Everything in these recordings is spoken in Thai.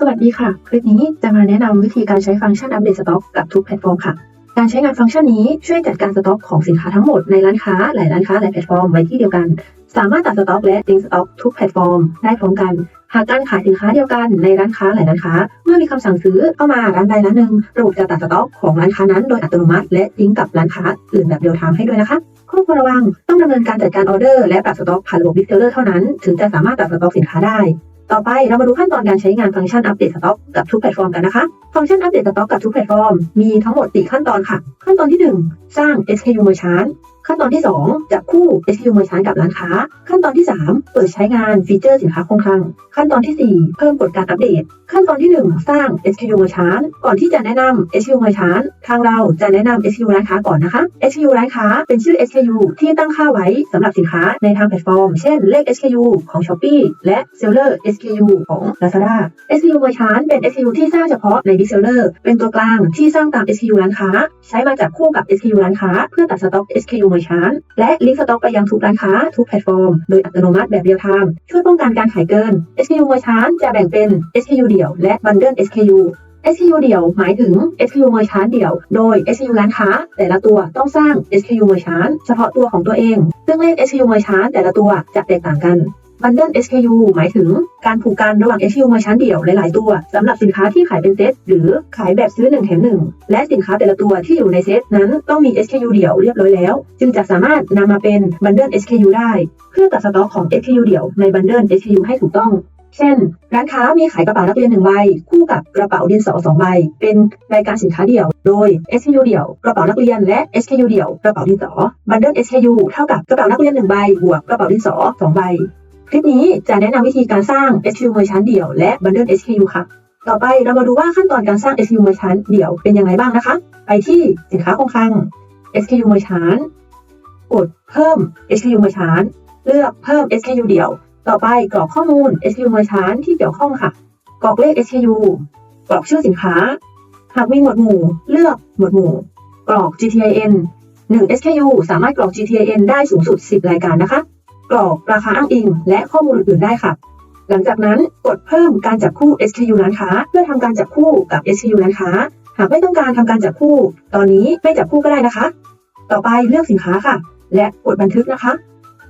สวัสดีค่ะ คลิปนี้จะมาแนะนำวิธีการใช้ฟังก์ชันอัปเดตสต็อกกับทุกแพลตฟอร์มค่ะ การใช้งานฟังก์ชันนี้ช่วยจัดการสต็อกของสินค้าทั้งหมดในร้านค้าหลายร้านค้าหลายแพลตฟอร์มไว้ที่เดียวกัน สามารถตัดสต็อกและลิงสต็อกทุกแพลตฟอร์มได้พร้อมกัน หากการขายสินค้าเดียวกันในร้านค้าหลายร้านค้า เมื่อมีคำสั่งซื้อเข้ามาร้านใดร้านหนึ่งระบบจะตัดสต็อกของร้านค้านั้นโดยอัตโนมัติและลิงก์กับร้านค้าอื่นแบบเดียวทามให้ด้วยนะคะข้อควรระวังต้องดำเนินการจัดการออเดอร์และปรับสต็อกผ่านระบบ Big Seller เท่านั้น ถึงจะสามารถตัดสต็อกสินค้าได้ ต่อไปเรามาดูขั้นตอนการใช้งานฟังก์ชันอัปเดตสต็อกกับทุกแพลตฟอร์มกันนะคะ ฟังก์ชันอัปเดตสต็อกกับทุกแพลตฟอร์มมีทั้งหมด 4 ขั้นตอนค่ะ ขั้นตอนที่ 1 สร้าง SKU Merchant ขั้นตอนที่ 2 จับคู่ SKU Merchant กับร้านค้า ขั้นตอนที่ 3 เปิดใช้งานฟีเจอร์สินค้าคงคลัง ขั้นตอนที่ 4 เพิ่มกฎการอัปเดตขั้นตอนที่ 1 สร้าง SKU Merchant ก่อนที่จะแนะนำ SKU Merchant ทางเราจะแนะนำ SKU ร้านค้าก่อนนะคะ SKU ร้านค้าเป็นชื่อ SKU ที่ตั้งค่าไว้สำหรับสินค้าในทางแพลตฟอร์ม เช่น เลข SKU ของ Shopee และ Seller SKU ของ Lazada SKU Merchant เป็น SKU ที่สร้างเฉพาะใน Big Seller เป็นตัวกลางที่สร้างตาม SKU ร้านค้า ใช้มาจับคู่กับ SKU ร้านค้า เพื่อตัดสต็อก SKU Merchant และลิงก์สต็อกไปยังทุกร้านค้าทุกแพลตฟอร์มโดยอัตโนมัติแบบเรียลไทม์ช่วยป้องกันการขายเกิน SKU Merchant จะแบ่งเป็น SKU ดี่ยว และ Bundle SKU SKU เดี่ยวหมายถึง SKU Merchant เดี่ยว โดย SKU ร้านค้า แต่ละตัวต้องสร้าง SKU Merchant เฉพาะตัวของตัวเอง ซึ่งเลข SKU Merchant แต่ละตัวจะแตกต่างกัน Bundle SKU หมายถึงการผูกกันระหว่าง SKU Merchant เดี่ยวหลาย ๆ ตัวสำหรับสินค้าที่ขายเป็นเซตหรือขายแบบซื้อ 1 แถม 1 และสินค้าแต่ละตัวที่อยู่ในเซตนั้นต้องมี SKU เดี่ยวเรียบร้อยแล้ว จึงจะสามารถนำมาเป็น Bundle SKU ได้ เพื่อตัดสต็อกของ SKU เดี่ยวใน Bundle SKU ให้ถูกต้อง เช่น ร้านค้ามีขายกระเป๋านักเรียนหนึ่งใบ คู่กับกระเป๋าดินสอสองใบ เป็นรายการสินค้าเดี่ยว โดย SKU เดี่ยว กระเป๋านักเรียนและ SKU เดี่ยว กระเป๋าดินสอ Bundle SKU เท่ากับกระเป๋านักเรียนหนึ่งใบบวกกระเป๋าดินสอสองใบ คลิปนี้จะแนะนำวิธีการสร้าง SKU Merchant เดี่ยวและ Bundle SKU ค่ะ ต่อไปเรามาดูว่าขั้นตอนการสร้าง SKU Merchant เดี่ยวเป็นยังไงบ้างนะคะ ไปที่สินค้าคงคลัง SKU Merchant กดเพิ่ม SKU Merchant เลือกเพิ่ม SKU เดี่ยว ต่อไปกรอกข้อมูล SKU Merchant ที่เกี่ยวข้องค่ะ กรอกเลข SKU กรอกชื่อสินค้า หากมีหมวดหมู่ เลือกหมวดหมู่ กรอก GTIN 1 SKU สามารถกรอก GTIN ได้สูงสุด 10 รายการนะคะ กรอกราคาอ้างอิง และข้อมูลอื่นๆได้ค่ะ หลังจากนั้นกดเพิ่มการจับคู่ SKU ร้านค้า เพื่อทำการจับคู่กับ SKU ร้านค้า หากไม่ต้องการทำการจับคู่ ตอนนี้ไม่จับคู่ก็ได้นะคะ ต่อไปเลือกสินค้าค่ะ และกดบันทึกนะคะ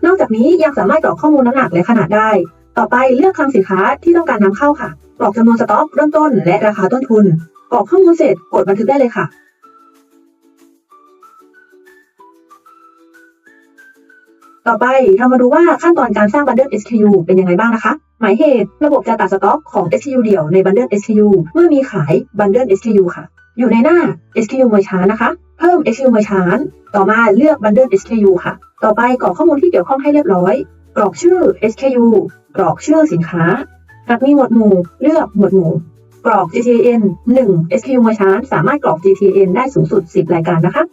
นอกจากนี้ยังสามารถกรอกข้อมูลน้ำหนักและขนาดได้ ต่อไปเลือกคลังสินค้าที่ต้องการนำเข้าค่ะ กรอกจำนวนสต็อกเริ่มต้น และราคาต้นทุน กรอกข้อมูลเสร็จกดบันทึกได้เลยค่ะต่อไปเรามาดูว่าขั้นตอนการสร้าง Bundle SKU เป็นยังไงบ้างนะคะ หมายเหตุระบบจะตัดสต็อกของ SKU เดี่ยวใน Bundle SKU เมื่อมีขาย Bundle SKU ค่ะ อยู่ในหน้า SKU Merchant นะคะ เพิ่ม SKU Merchant ต่อมาเลือก Bundle SKU ค่ะ ต่อไปกรอกข้อมูลที่เกี่ยวข้องให้เรียบร้อย กรอกชื่อ SKU กรอกชื่อสินค้า หากมีหมวดหมู่เลือกหมวดหมู่ กรอก GTN 1 SKU Merchant สามารถกรอก GTN ได้สูงสุด 10 รายการนะคะ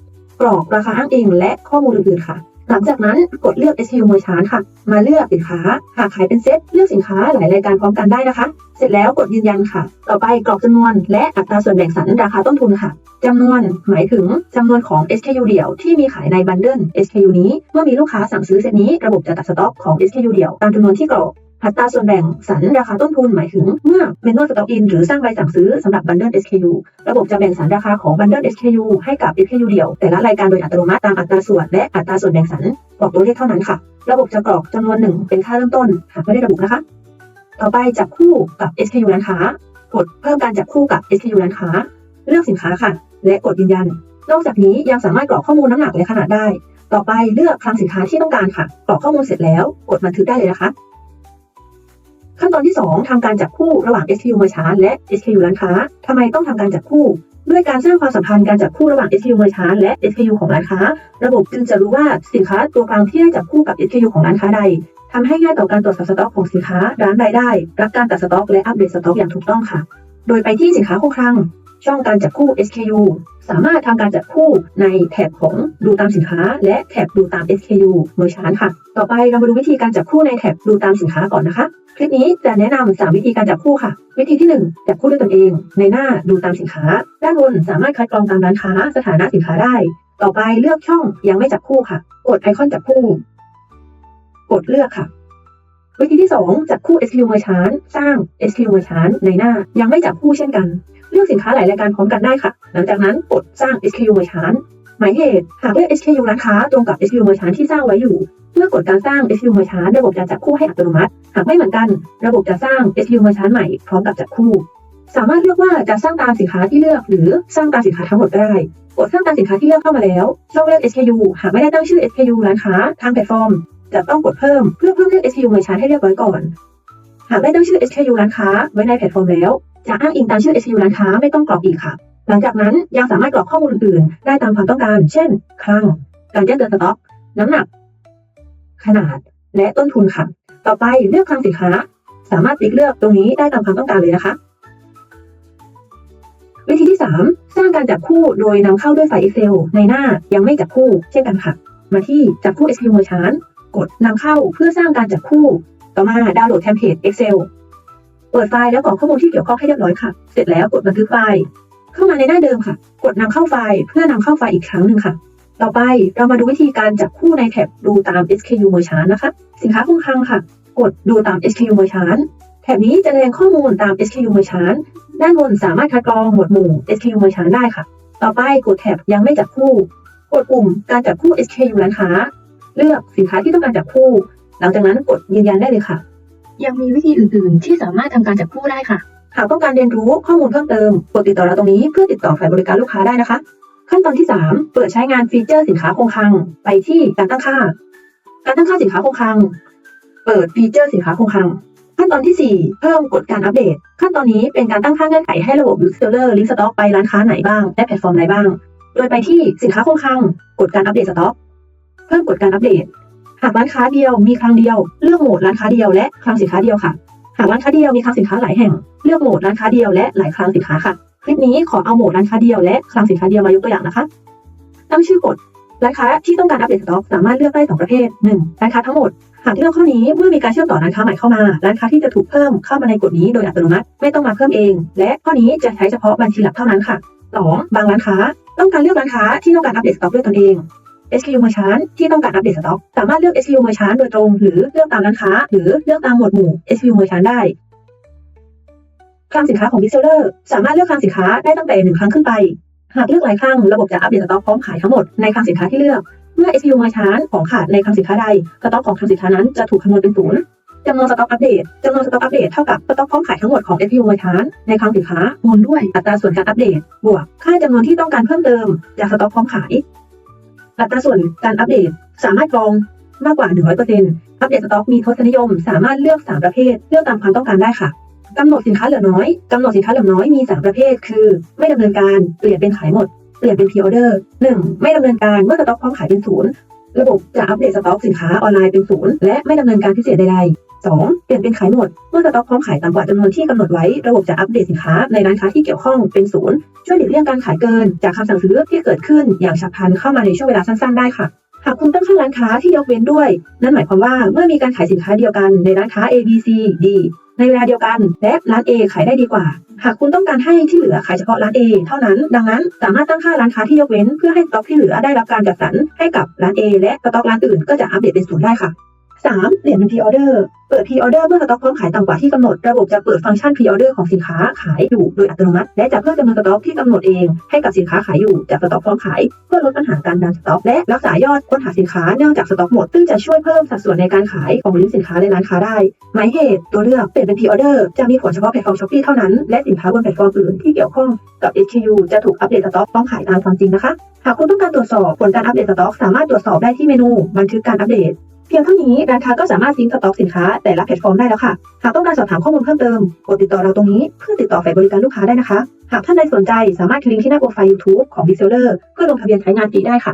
กรอกราคาอ้างอิงและข้อมูลอื่นๆค่ะ หลังจากนั้นกดเลือก SKU มวยชานค่ะ มาเลือกสินค้า หากขายเป็นเซตเลือกสินค้าหลายรายการพร้อมกันได้นะคะ เสร็จแล้วกดยืนยันค่ะ ต่อไปกรอกจำนวนและอัตราส่วนแบ่งสรรราคาต้นทุนค่ะจำนวนหมายถึงจำนวนของ SKU เดี่ยวที่มีขายในบันเดิล SKU นี้ เมื่อมีลูกค้าสั่งซื้อเซตนี้ระบบจะตัดสต็อกของ SKU เดี่ยวตามจำนวนที่กรอก อัตราส่วนแบ่งสรรราคาต้นทุนหมายถึง เมื่อ Manual Stock In หรือสร้างใบสั่งซื้อสำหรับ Bundle SKU ระบบจะแบ่งสรรราคาของ Bundle SKU ให้กับ SKU เดี่ยว แต่ละรายการโดยอัตโนมัติตามอัตราส่วนและอัตราส่วนแบ่งสรรกรอกตัวเลขเท่านั้นค่ะ ระบบจะกรอกจำนวนหนึ่งเป็นค่าเริ่มต้นหากไม่ได้ระบุนะคะ ต่อไปจับคู่กับ SKU ร้านค้ากดเพิ่มการจับคู่กับ SKU ร้านค้า เลือกสินค้าค่ะ และกดยืนยัน นอกจากนี้ยังสามารถกรอกข้อมูลน้ำหนักและขนาดได้ ต่อไปเลือกคลังสินค้าที่ต้องการค่ะ กรอกข้อมูลเสร็จแล้ว กดบันทึกได้เลยนะคะ ขั้นตอนที่ 2ทำการจับคู่ระหว่าง SKU มวยช้าและ SKU ร้านค้าทำไมต้องทำการจับคู่ ด้วยการสร้างความสัมพันธ์การจับคู่ระหว่าง SKU Merchant และ SKU ของร้านค้า ระบบจึงจะรู้ว่าสินค้าตัวกลางที่ได้จับคู่กับ SKU ของร้านค้าใดทำให้ง่ายต่อการตรวจสอบสต็อกของสินค้าร้านใดได้ รับการตัดสต็อกและอัปเดตสต็อกอย่างถูกต้องค่ะ โดยไปที่สินค้าคงคลัง ช่องการจับคู่ SKU สามารถทำการจับคู่ในแท็บของดูตามสินค้า และแท็บดูตาม SKU Merchant ค่ะ ต่อไปเรามาดูวิธีการจับคู่ในแท็บดูตามสินค้าก่อนนะคะ คลิปนี้จะแนะนำ3วิธีการจับคู่ค่ะ วิธีที่ 1 จับคู่ด้วยตนเอง ในหน้าดูตามสินค้า ด้านบนสามารถคัดกรองตามร้านค้าสถานะสินค้าได้ ต่อไปเลือกช่องยังไม่จับคู่ค่ะ กดไอคอนจับคู่ กดเลือกค่ะวิธีที่ 2 จับคู่ SKU Merchant สร้าง SKU Merchant ในหน้ายังไม่จับคู่เช่นกัน เลือกสินค้าหลายรายการพร้อมกันได้ค่ะ หลังจากนั้นกดสร้าง SKU Merchant หมายเหตุหากเลือก SKU ร้านค้าตรงกับ SKU Merchant ที่สร้างไว้อยู่เมื่อกดการสร้าง SKU Merchant ระบบจะจับคู่ให้อัตโนมัติ หากไม่เหมือนกัน ระบบจะสร้าง SKU Merchant ใหม่พร้อมกับจับคู่ สามารถเลือกว่าจะสร้างตามสินค้าที่เลือก หรือสร้างตามสินค้าทั้งหมดก็ได้กดสร้างตามสินค้าที่เลือกเข้ามาแล้วช่องเลือก SKU หากไม่ได้ตั้งชื่อ SKU ร้านค้าทางแพลตฟอร์ม จะต้องกดเพิ่มเพื่อเพิ่มเลือก SKU Merchant ให้เรียบร้อยก่อน หากได้ตั้งชื่อ SKU ร้านค้าไว้ในแพลตฟอร์มแล้ว จะอ้างอิงตามชื่อ SKU ร้านค้าไม่ต้องกรอกอีกค่ะ หลังจากนั้นยังสามารถกรอกข้อมูลอื่นๆ ได้ตามความต้องการ เช่น คลัง การแจ้งเตือนสต็อก น้ำหนัก ขนาด และต้นทุนค่ะ ต่อไปเลือกคลังสินค้า สามารถติ๊กเลือกตรงนี้ได้ตามความต้องการเลยนะคะ วิธีที่ 3 สร้างการจับคู่โดยนำเข้าด้วยไฟล์ Excel ในหน้ายังไม่จับคู่ เช่นกันค่ะ มาที่จับคู่ SKU Merchant กดนำเข้าเพื่อสร้างการจับคู่ ต่อมาดาวน์โหลดเทมเพลต Excel เปิดไฟล์แล้วกรอกข้อมูลที่เกี่ยวข้องให้เรียบร้อยค่ะ เสร็จแล้วกดบันทึกไฟล์ เข้ามาในหน้าเดิมค่ะ กดนำเข้าไฟล์เพื่อนำเข้าไฟล์อีกครั้งหนึ่งค่ะ ต่อไปเรามาดูวิธีการจับคู่ในแท็บดูตาม SKU Merchant นะคะ สินค้าคงคลังค่ะ กดดูตาม SKU Merchant แถบนี้จะแสดงข้อมูลตาม SKU Merchant ด้านบนสามารถคัดกรองหมวดหมู่ SKU Merchant ได้ค่ะ ต่อไปกดแท็บยังไม่จับคู่ กดปุ่มการจับคู่ SKU ร้านค้า เลือกสินค้าที่ต้องการจับคู่ หลังจากนั้นกดยืนยันได้เลยค่ะ ยังมีวิธีอื่น ๆ ที่สามารถทำการจับคู่ได้ค่ะ หากต้องการเรียนรู้ข้อมูลเพิ่มเติมกดติดต่อเราตรงนี้เพื่อติดต่อฝ่ายบริการลูกค้าได้นะคะ ขั้นตอนที่ 3 เปิดใช้งานฟีเจอร์สินค้าคงคลัง ไปที่การตั้งค่า การตั้งค่าสินค้าคงคลัง เปิดฟีเจอร์สินค้าคงคลัง ขั้นตอนที่ 4 เพิ่มกฎการอัปเดต ขั้นตอนนี้เป็นการตั้งค่าเงื่อนไขให้ระบบ Reseller ลิงก์สต็อกไปร้านค้าไหนบ้างและแพลตฟอร์มไหนบ้าง โดยไปที่สินค้าคงคลัง กดการอัปเดตสต็อกเพิ่มกฎการอัปเดต หากร้านค้าเดียวมีคลังเดียว เลือกโหมดร้านค้าเดียวและคลังสินค้าเดียวค่ะ หากร้านค้าเดียวมีคลังสินค้าหลายแห่ง เลือกโหมดร้านค้าเดียวและหลายคลังสินค้าค่ะคลิปนี้ขอเอาโหมดร้านค้าเดียวและคลังสินค้าเดียวมายกตัวอย่างนะคะ ตั้งชื่อกฎร้านค้าที่ต้องการอัปเดตสต็อกสามารถเลือกได้สองประเภท 1. ร้านค้าทั้งหมด หากเลือกข้อนี้เมื่อมีการเชื่อมต่อร้านค้าใหม่เข้ามา ร้านค้าที่จะถูกเพิ่มเข้ามาในกฎนี้โดยอัตโนมัติไม่ต้องมาเพิ่มเอง และข้อนี้จะใช้เฉพาะบัญชีหลักเท่านั้นค่ะ 2. บางร้านค้า ต้องการเลือกร้านค้าที่ต้องการอัปเดตสต็อกด้วยตนเอง SKU Merchant ที่ต้องการอัปเดตสต็อก สามารถเลือก SKU Merchant โดยตรง หรือเลือกตามร้านค้า หรือเลือกตามหมวดหมู่ SKU Merchant ได้คลังสินค้าของ Reseller สามารถเลือกคลังสินค้าได้ตั้งแต่หนึ่งครั้งขึ้นไป หากเลือกหลายครั้งระบบจะอัปเดตสต็อกพร้อมขายทั้งหมดในคลังสินค้าที่เลือก เมื่อ SKU Merchant ของขาดในคลังสินค้าใดสต็อกของคลังสินค้านั้นจะถูกคำนวณเป็นศูนย์จำนวนสต็อกอัปเดตจำนวนสต็อกอัปเดตเท่ากับสต็อกพร้อมขายทั้งหมดของ SKU Merchant ในคลังสินค้าคูณด้วยอัตราส่วนการอัปเดต บวก ค่าจำนวนที่ต้องการเพิ่มเติมจากสต็อกพร้อมขาย อัตราส่วนการอัปเดต สามารถกรองมากกว่า 100%อัปเดตสต็อกมีทศนิยม สามารถเลือก 3 ประเภท เลือกตามความต้องการได้ค่ะกำหนดสินค้าเหลือน้อยกำหนดสินค้าเหลือน้อยมี 3 ประเภท คือ ไม่ดำเนินการเปลี่ยนเป็นขายหมด เปลี่ยนเป็นพรีออเดอร์ 1. ไม่ดำเนินการเมื่อสต็อกพร้อมขายเป็นศูนย์ระบบจะอัปเดตสต็อกสินค้าออนไลน์เป็นศูนย์และไม่ดำเนินการพิเศษใดๆ 2. เปลี่ยนเป็นขายหมด เมื่อสต็อกพร้อมขายต่ำกว่าจำนวนที่กำหนดไว้ ระบบจะอัปเดตสินค้าในร้านค้าที่เกี่ยวข้องเป็นศูนย์ช่วยหลีกเลี่ยงการขายเกิน จากคำสั่งซื้อที่เกิดขึ้นอย่างฉับพลันเข้ามาในช่วงเวลาสั้นๆได้ค่ะหากคุณตั้งค่าร้านค้าที่ยกเว้นด้วย นั่นหมายความว่าเมื่อมีการขายสินค้าเดียวกันในร้านค้า A B C D ในเวลาเดียวกันและร้าน A ขายได้ดีกว่า หากคุณต้องการให้ที่เหลือขายเฉพาะร้าน A เท่านั้น ดังนั้นสามารถตั้งค่าร้านค้าที่ยกเว้น เพื่อให้สต็อกที่เหลือได้รับการจัดสรรให้กับร้าน A และสต็อกร้านอื่นก็จะอัปเดตเป็นศูนย์ได้ค่ะ 3. เปลี่ยนเป็น Pre-order เปิด Pre-order เมื่อสต็อกพร้อมขายต่ำกว่าที่กำหนด ระบบจะเปิดฟังก์ชัน Pre-order ของสินค้าขายอยู่โดยอัตโนมัติ และจะเพิ่มจำนวนสต็อกที่กำหนดเองให้กับสินค้าขายอยู่จากสต็อกพร้อมขาย เพื่อลดปัญหาการดันสต็อก และรักษายอดค้นหาสินค้าเนื่องจากสต็อกหมด ซึ่งจะช่วยเพิ่มสัดส่วนในการขายของลิงก์สินค้าในร้านค้าได้ หมายเหตุตัวเลือกเปลี่ยนเป็น Pre-order จะมีผลเฉพาะแพลตฟอร์ม Shopee เท่านั้นและสินค้าบนแพลตฟอร์มอื่นที่เกี่ยวข้องกับ SKU จะถูกอัปเดตสต็อกพร้อมขายตามความจริงนะคะหากคุณต้องการตรวจสอบผลการอัปเดตสต็อกสามารถตรวจสอบได้ที่เมนูบันทึกการอัปเดต พียงเท่านี้ร้านค้าก็สามารถซิงค์สต็อกสินค้าแต่ละแพลตฟอร์มได้แล้วค่ะ หากต้องการสอบถามข้อมูลเพิ่มเติมกดติดต่อเราตรงนี้เพื่อติดต่อฝ่ายบริการลูกค้าได้นะคะ หากท่านใดสนใจสามารถคลิกที่หน้าโปรไฟล์ YouTube ของ Reseller เพื่อลงทะเบียนใช้งานฟรีได้ค่ะ